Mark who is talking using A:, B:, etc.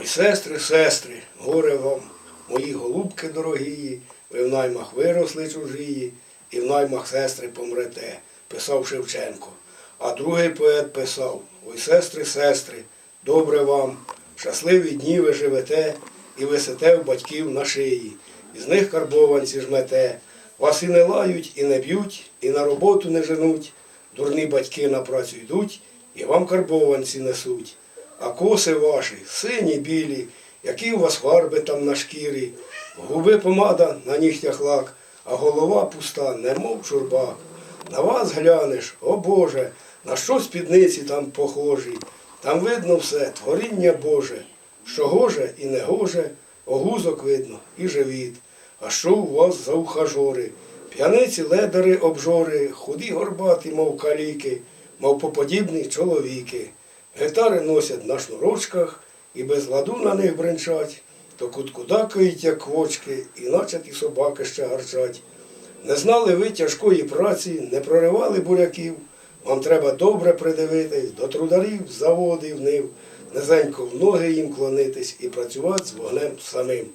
A: Ой, сестри, сестри, горе вам, мої голубки дорогії, ви в наймах виросли чужії, і в наймах сестри помрете, писав Шевченко. А другий поет писав: Ой, сестри, сестри, добре вам, щасливі дні ви живете і висите в батьків на шиї, із них карбованці жмете, вас і не лають, і не б'ють, і на роботу не женуть, дурні батьки на працю йдуть, і вам карбованці несуть. А коси ваші, сині білі, які у вас фарби там на шкірі, губи помада на нігтях лак, а голова пуста, немов чурбак. На вас глянеш, о Боже, на що спідниці там похожі. Там видно все, творіння Боже, що гоже і не гоже, огузок видно і живіт. А що у вас за ухажори? П'яниці, ледари, обжори, худі горбаті, мов каліки, мов поподібні чоловіки. Гітари носять на шнурочках і без ладу на них бренчать, то куткудакають, як квочки, і наче ті собаки ще гарчать. Не знали ви тяжкої праці, не проривали буряків. Вам треба добре придивитись до трударів, заводів, нив, низенько в ноги їм клонитись і працювати з вогнем самим.